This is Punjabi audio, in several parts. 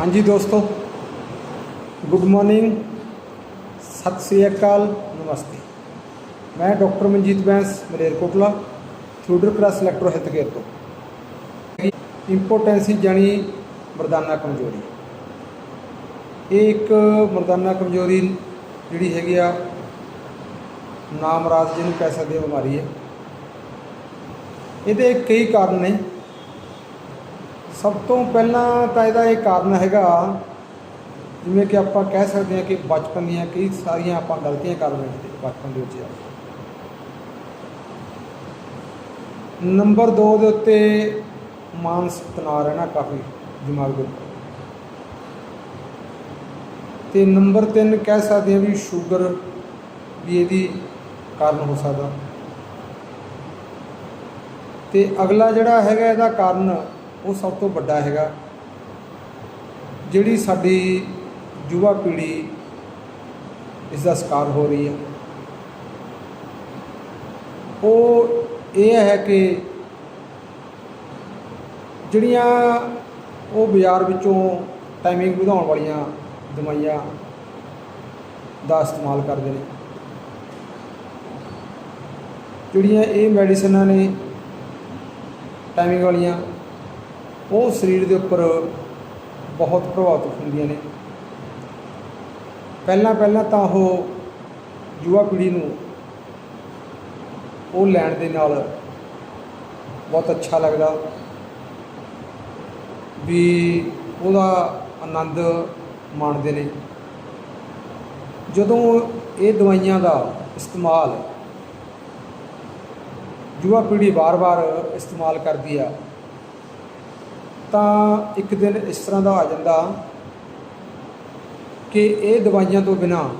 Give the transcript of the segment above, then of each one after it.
ਹਾਂਜੀ ਦੋਸਤੋ, ਗੁੱਡ ਮਾਰਨਿੰਗ, ਸਤਿ ਸ੍ਰੀ ਅਕਾਲ, ਨਮਸਤੇ। ਮੈਂ ਡਾਕਟਰ ਮਨਜੀਤ ਬੈਂਸ ਮਲੇਰਕੋਟਲਾ ਥਿਊਡਰ ਕਲਾਸ ਇਲੈਕਟ੍ਰੋ ਹੈਲਥ ਕੇਅਰ ਤੋਂ। ਇੰਪੋਰਟੈਂਸੀ ਜਾਨੀ ਮਰਦਾਨਾ ਕਮਜ਼ੋਰੀ। ਇਹ ਇੱਕ ਮਰਦਾਨਾ ਕਮਜ਼ੋਰੀ ਜਿਹੜੀ ਹੈਗੀ ਆ, ਨਾਮਰਾਜ ਜਿਹਨੂੰ ਕਹਿ ਸਕਦੇ ਬਿਮਾਰੀ ਹੈ। ਇਹਦੇ ਕਈ ਕਾਰਨ ਨੇ। ਸਭ ਤੋਂ ਪਹਿਲਾਂ ਤਾਂ ਇਹਦਾ ਇਹ ਕਾਰਨ ਹੈਗਾ ਜਿਵੇਂ ਕਿ ਆਪਾਂ ਕਹਿ ਸਕਦੇ ਹਾਂ ਕਿ ਬਚਪਨ ਦੀਆਂ ਕਈ ਸਾਰੀਆਂ ਆਪਾਂ ਗਲਤੀਆਂ ਕਰ ਬੈਠਦੇ ਬਚਪਨ ਦੇ ਵਿੱਚ ਨੰਬਰ 2 ਦੇ ਉੱਤੇ ਮਾਨਸਿਕ ਤਣਾਅ ਰਹਿਣਾ ਕਾਫੀ ਦਿਮਾਗ ਦੇ ਉੱਤੇ ਤੇ ਨੰਬਰ 3 ਕਹਿ ਸਕਦੇ ਹਾਂ ਵੀ ਸ਼ੂਗਰ ਵੀ ਇਹਦੀ ਕਾਰਨ ਹੋ ਸਕਦਾ। ਤੇ ਅਗਲਾ ਜਿਹੜਾ ਹੈਗਾ ਇਹਦਾ ਕਾਰਨ ਉਹ ਸਭ ਤੋਂ ਵੱਡਾ ਹੈਗਾ। ਜਿਹੜੀ ਸਾਡੀ ਯੁਵਾ ਪੀੜ੍ਹੀ ਇਸ ਦਾ ਸ਼ਿਕਾਰ ਹੋ ਰਹੀ ਹੈ। ਉਹ ਇਹ ਹੈ ਕਿ ਜਿਹੜੀਆਂ ਉਹ ਬਾਜ਼ਾਰ ਵਿੱਚੋਂ ਟਾਈਮਿੰਗ ਵਧਾਉਣ ਵਾਲੀਆਂ ਦਵਾਈਆਂ ਦਾ ਇਸਤੇਮਾਲ ਕਰਦੇ ਨੇ। ਜਿਹੜੀਆਂ ਇਹ ਮੈਡੀਸਨਾਂ ਨੇ ਟਾਈਮਿੰਗ ਵਾਲੀਆਂ ਉਹ ਸਰੀਰ ਦੇ ਉੱਪਰ ਬਹੁਤ ਪ੍ਰਭਾਵਿਤ ਹੁੰਦੀਆਂ ਨੇ। ਪਹਿਲਾਂ ਪਹਿਲਾਂ ਤਾਂ ਉਹ ਯੁਵਾ ਪੀੜ੍ਹੀ ਨੂੰ ਉਹ ਲੈਣ ਦੇ ਨਾਲ ਬਹੁਤ ਅੱਛਾ ਲੱਗਦਾ ਵੀ ਉਹਦਾ ਆਨੰਦ ਮਾਣਦੇ ਨੇ। ਜਦੋਂ ਇਹ ਦਵਾਈਆਂ ਦਾ ਇਸਤੇਮਾਲ ਯੁਵਾ ਪੀੜ੍ਹੀ ਵਾਰ-ਵਾਰ ਇਸਤੇਮਾਲ ਕਰਦੀ ਆ ਤਾਂ ਇੱਕ ਦਿਨ ਇਸ ਤਰ੍ਹਾਂ ਦਾ ਆ ਜਾਂਦਾ ਕਿ ਇਹ ਦਵਾਈਆਂ ਤੋਂ ਬਿਨਾ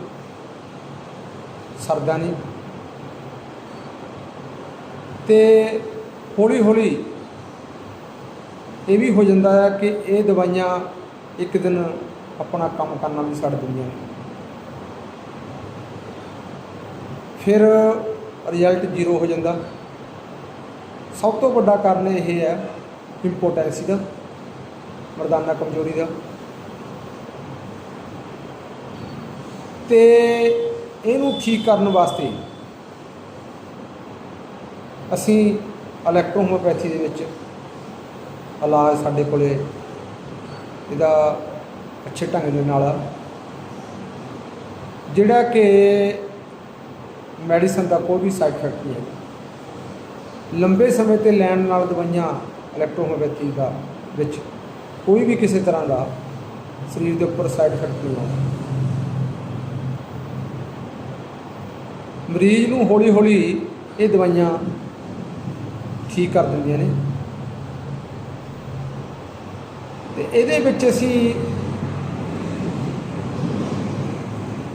ਸਰਦਾ ਨਹੀਂ। ਤੇ ਹੌਲੀ ਹੌਲੀ ਇਹ ਵੀ ਹੋ ਜਾਂਦਾ ਹੈ ਕਿ ਇਹ ਦਵਾਈਆਂ ਇੱਕ ਦਿਨ ਆਪਣਾ ਕੰਮ ਕਰਨਾ ਵੀ ਛੱਡ ਦਿੰਦੀਆਂ ਨੇ। ਫਿਰ ਰਿਜ਼ਲਟ ਜ਼ੀਰੋ ਹੋ ਜਾਂਦਾ। ਸਭ ਤੋਂ ਵੱਡਾ ਕਾਰਨ ਇਹ ਹੈ ਇੰਪੋਟੈਂਸੀ ਦਾ। ਮਰਦਾਨਾ ਕਮਜ਼ੋਰੀ ਦਾ। ਤੇ ਇਹਨੂੰ ਠੀਕ ਕਰਨ ਵਾਸਤੇ ਅਸੀਂ ਇਲੈਕਟ੍ਰੋਹੋਮੋਪੈਥੀ ਦੇ ਵਿੱਚ ਇਲਾਜ ਸਾਡੇ ਕੋਲੇ ਇਹਦਾ ਅੱਛੇ ਢੰਗ ਦੇ ਨਾਲ ਆ। ਜਿਹੜਾ ਕਿ ਮੈਡੀਸਨ ਦਾ ਕੋਈ ਵੀ ਸਾਈਡ ਇਫੈਕਟ ਨਹੀਂ ਹੈ ਲੰਬੇ ਸਮੇਂ ਤੇ ਲੈਣ ਨਾਲ ਦਵਾਈਆਂ ਇਲੈਕਟ੍ਰੋਹੋਮੋਪੈਥੀ ਦਾ ਵਿੱਚ ਕੋਈ ਵੀ ਕਿਸੇ ਤਰ੍ਹਾਂ ਦਾ ਸਰੀਰ ਦੇ ਉੱਪਰ ਸਾਈਡ ਇਫੈਕਟ ਨਹੀਂ ਆਉਂਦਾ। ਮਰੀਜ਼ ਨੂੰ ਹੌਲੀ ਹੌਲੀ ਇਹ ਦਵਾਈਆਂ ਠੀਕ ਕਰ ਦਿੰਦੀਆਂ ਨੇ। ਤੇ ਇਹਦੇ ਵਿੱਚ ਅਸੀਂ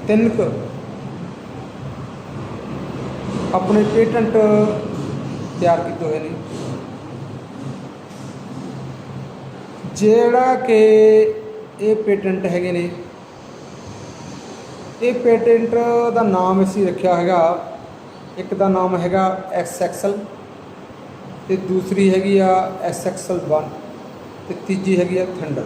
ਤਿੰਨ ਕੁ ਆਪਣੇ ਪੇਟੈਂਟ ਤਿਆਰ ਕੀਤੇ ਹੋਏ ਨੇ। ਜਿਹੜਾ ਕਿ ਇਹ ਪੇਟੈਂਟ ਹੈਗੇ ਨੇ, ਇਹ ਪੇਟੈਂਟ ਦਾ ਨਾਮ ਅਸੀਂ ਰੱਖਿਆ ਹੈਗਾ, ਇੱਕ ਦਾ ਨਾਮ ਹੈਗਾ ਐਕਸ ਐਕਸਲ ਤੇ ਦੂਸਰੀ ਹੈਗੀ ਆ ਐਸ ਐਕਸਲ 1 ਤੇ ਤੀਜੀ ਹੈਗੀ ਆ ਥੰਡਰ।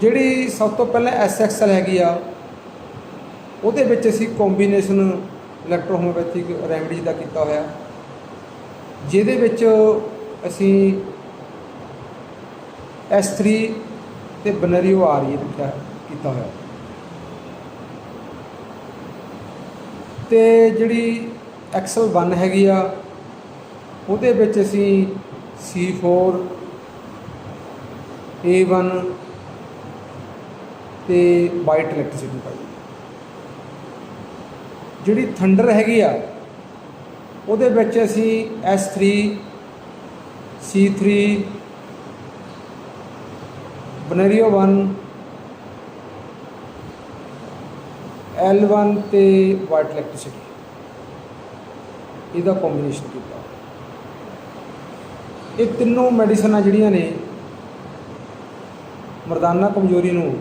ਜਿਹੜੀ ਸਭ ਤੋਂ ਪਹਿਲਾਂ ਐਸ ਐਕਸਲ ਹੈਗੀ ਆ, ਉਹਦੇ ਵਿੱਚ ਅਸੀਂ ਕੰਬੀਨੇਸ਼ਨ ਇਲੈਕਟ੍ਰੋਹੋਮੋਪੈਥਿਕ ਰੈਮਡੀ ਦਾ ਕੀਤਾ ਹੋਇਆ। ਜਿਹਦੇ ਵਿੱਚ ਅਸੀਂ S3 ਤੇ ਬਨਰੀਓ ਆ ਰਹੀ ਰੱਖਿਆ ਕੀਤਾ ਹੋਇਆ। ਤੇ ਜਿਹੜੀ ਐਕਸਲ 1 ਹੈਗੀ ਆ, ਉਹਦੇ ਵਿੱਚ ਅਸੀਂ C4 A1 ਤੇ ਵਾਈਟ ਇਲੈਕਟ੍ਰਿਸਿਟੀ ਪਾਈ। ਜਿਹੜੀ ਥੰਡਰ ਹੈਗੀ ਆ, ਉਹਦੇ ਵਿੱਚ ਅਸੀਂ S3 C3 ਬਨਰੀਓ 1 L1 ਤੇ ਵਾਈਟ ਇਲੈਕਟ੍ਰਿਸਿਟੀ ਇਹਦਾ ਕੰਬੀਨੇਸ਼ਨ ਕੀਤਾ। ਇਹ ਤਿੰਨੋਂ ਮੈਡੀਸਨਾਂ ਜਿਹੜੀਆਂ ਨੇ, ਮਰਦਾਨਾ ਕਮਜ਼ੋਰੀ ਨੂੰ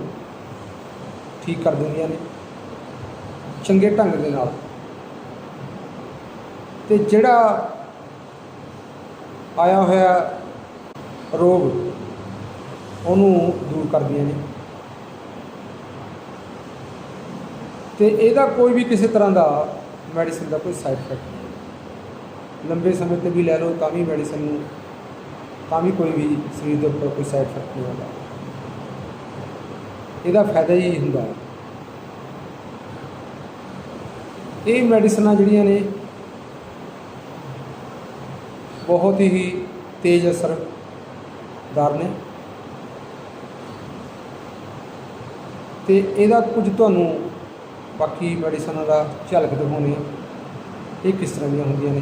ਠੀਕ ਕਰ ਦਿੰਦੀਆਂ ਨੇ, ਚੰਗੇ ਢੰਗ ਦੇ ਨਾਲ। ਤੇ ਜਿਹੜਾ ਆਇਆ ਹੋਇਆ ਰੋਗ ਉਹਨੂੰ ਦੂਰ ਕਰਦੀਆਂ ਨੇ। ਤੇ ਇਹਦਾ ਕੋਈ ਵੀ ਕਿਸੇ ਤਰ੍ਹਾਂ ਦਾ ਮੈਡੀਸਨ ਦਾ ਕੋਈ ਸਾਈਡ ਇਫੈਕਟ ਨਹੀਂ। ਲੰਬੇ ਸਮੇਂ ਤੇ ਵੀ ਲੈ ਲਓ ਤਾਂ ਵੀ ਮੈਡੀਸਨ ਨੂੰ, ਤਾਂ ਵੀ ਕੋਈ ਵੀ ਸਰੀਰ ਦੇ ਉੱਪਰ ਕੋਈ ਸਾਈਡ ਇਫੈਕਟ ਨਹੀਂ ਹੁੰਦਾ ਇਹਦਾ ਫਾਇਦਾ ਹੀ ਹੁੰਦਾ। ਹੈ ਇਹ ਮੈਡੀਸਨਾਂ ਜਿਹੜੀਆਂ ਨੇ, ਬਹੁਤ ਹੀ ਤੇਜ਼ ਅਸਰਦਾਰ ਨੇ। ਤੇ ਇਹਦਾ ਕੁਝ ਤੁਹਾਨੂੰ ਬਾਕੀ ਮੈਡੀਸਨਾਂ ਦਾ ਝਲਕ ਦਿਖਾਉਣੀ ਹਾਂ ਇਹ ਕਿਸ ਤਰ੍ਹਾਂ ਦੀਆਂ ਹੁੰਦੀਆਂ ਨੇ?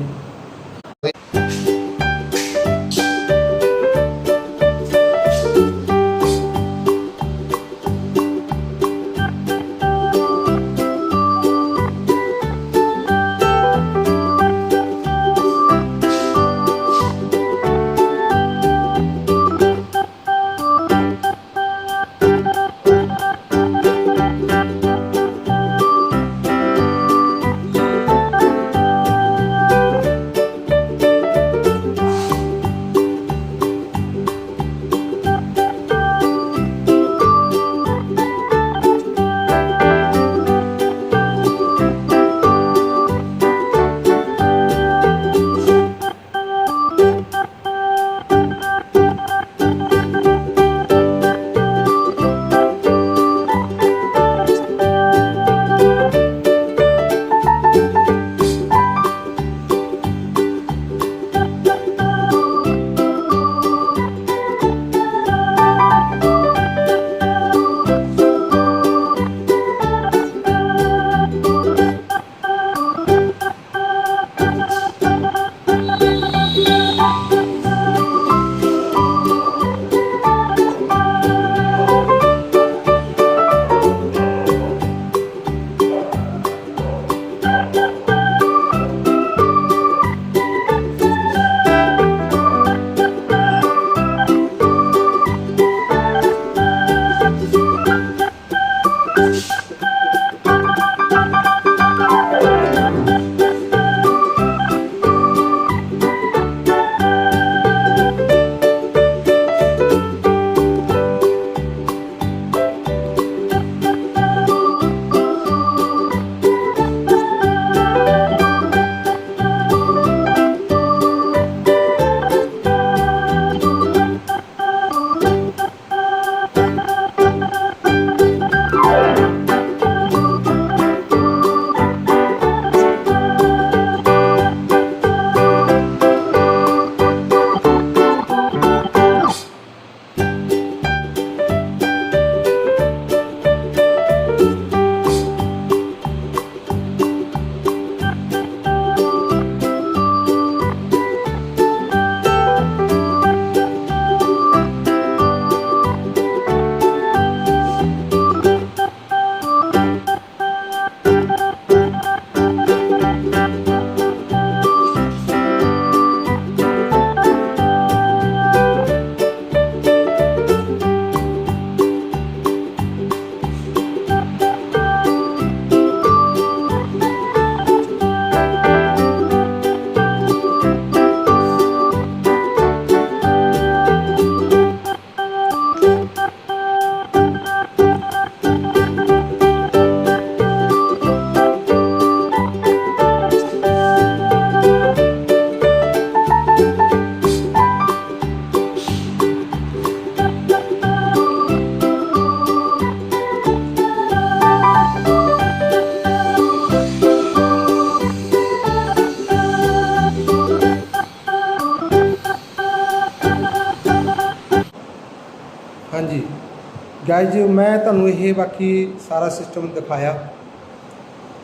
ਗਾਇਜ਼ ਮੈਂ ਤੁਹਾਨੂੰ ਇਹ ਬਾਕੀ ਸਾਰਾ ਸਿਸਟਮ ਦਿਖਾਇਆ।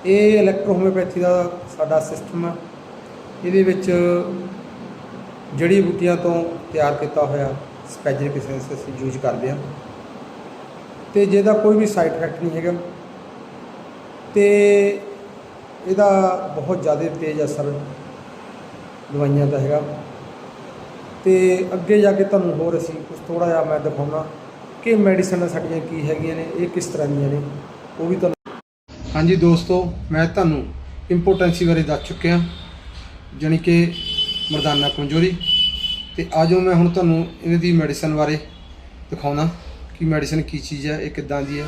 ਇਹ ਇਲੈਕਟ੍ਰੋ ਹੋਮਿਓਪੈਥੀ ਦਾ ਸਾਡਾ ਸਿਸਟਮ ਹੈ ਇਹਦੇ ਵਿੱਚ ਜੜੀ ਬੂਟੀਆਂ ਤੋਂ ਤਿਆਰ ਕੀਤਾ ਹੋਇਆ ਸਪੈਜਰਿਕ ਐਸੈਂਸ ਅਸੀਂ ਯੂਜ਼ ਕਰਦੇ ਹਾਂ ਤੇ ਜਿਹਦਾ ਕੋਈ ਵੀ ਸਾਈਡ ਇਫੈਕਟ ਨਹੀਂ ਹੈਗਾ। ਤੇ ਇਹਦਾ ਬਹੁਤ ਜ਼ਿਆਦਾ ਤੇਜ਼ ਅਸਰ ਦਵਾਈਆਂ ਦਾ ਹੈਗਾ। ਤੇ ਅੱਗੇ ਜਾ ਕੇ ਤੁਹਾਨੂੰ ਹੋਰ ਅਸੀਂ ਕੁਝ ਥੋੜਾ ਜਿਹਾ ਮੈਂ ਦਿਖਾਉਣਾ। ਕਿ ਮੈਡੀਸਨਾਂ ਸਾਡੀਆਂ ਕੀ ਹੈਗੀਆਂ ਨੇ, ਇਹ ਕਿਸ ਤਰ੍ਹਾਂ ਦੀਆਂ ਨੇ, ਉਹ ਵੀ ਤੁਹਾਨੂੰ ਹਾਂਜੀ ਦੋਸਤੋ, ਮੈਂ ਤੁਹਾਨੂੰ ਇੰਪੋਰਟੈਂਸੀ ਬਾਰੇ ਦੱਸ ਚੁੱਕਿਆ, ਜਾਣੀ ਕਿ ਮਰਦਾਨਾ ਕਮਜ਼ੋਰੀ, ਤੇ ਆਜੋ ਮੈਂ ਹੁਣ ਤੁਹਾਨੂੰ ਇਹਨਾਂ ਦੀ ਮੈਡੀਸਨ ਬਾਰੇ ਦਿਖਾਉਣਾ, ਕਿ ਮੈਡੀਸਨ ਕੀ ਚੀਜ਼ ਹੈ, ਇਹ ਕਿੱਦਾਂ ਦੀ ਹੈ,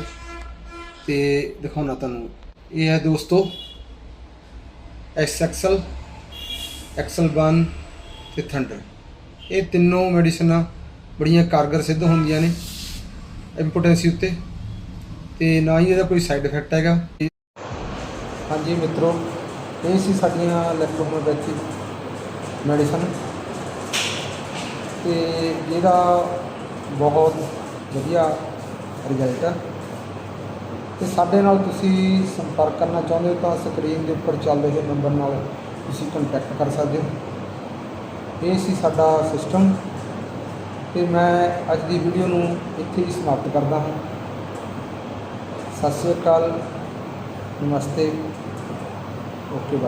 ਤੇ ਦਿਖਾਉਣਾ ਤੁਹਾਨੂੰ। ਇਹ ਹੈ ਦੋਸਤੋ, ਐਕਸ ਐਕਸਲ ਐਕਸਲ 1 ਤੇ ਥੰਡਰ। ਇਹ ਤਿੰਨੋਂ ਮੈਡੀਸਨਾਂ ਬੜੀਆਂ ਕਾਰਗਰ ਸਿੱਧ ਹੁੰਦੀਆਂ ਨੇ। ਇੰਪੋਟੈਂਸੀ ਉੱਤੇ। ਤੇ ਨਾ ਹੀ ਇਹਦਾ ਕੋਈ ਸਾਈਡ ਇਫੈਕਟ ਹੈਗਾ। ਹਾਂਜੀ ਮਿੱਤਰੋ, ਇਹ ਸੀ ਸਾਡੀਆਂ ਇਲੈਕਟ੍ਰੋਹੋਮਿਓਪੈਥੀ ਮੈਡੀਸਨ ਤੇ ਇਹਦਾ ਬਹੁਤ ਵਧੀਆ ਰਿਜ਼ਲਟ ਹੈ ਤੇ ਸਾਡੇ ਨਾਲ ਤੁਸੀਂ ਸੰਪਰਕ ਕਰਨਾ ਚਾਹੁੰਦੇ ਹੋ ਤਾਂ ਸਕਰੀਨ ਦੇ ਉੱਪਰ ਚੱਲ ਰਹੇ ਨੰਬਰ ਨਾਲ ਤੁਸੀਂ ਕੰਟੈਕਟ ਕਰ ਸਕਦੇ ਹੋ। ਇਹ ਸੀ ਸਾਡਾ ਸਿਸਟਮ ਤੇ ਮੈਂ ਅੱਜ ਦੀ ਵੀਡੀਓ ਨੂੰ ਇੱਥੇ ਹੀ ਸਮਾਪਤ ਕਰਦਾ ਹਾਂ। ਸਤਿ ਸ਼੍ਰੀ ਅਕਾਲ, ਨਮਸਤੇ। Okay, bye.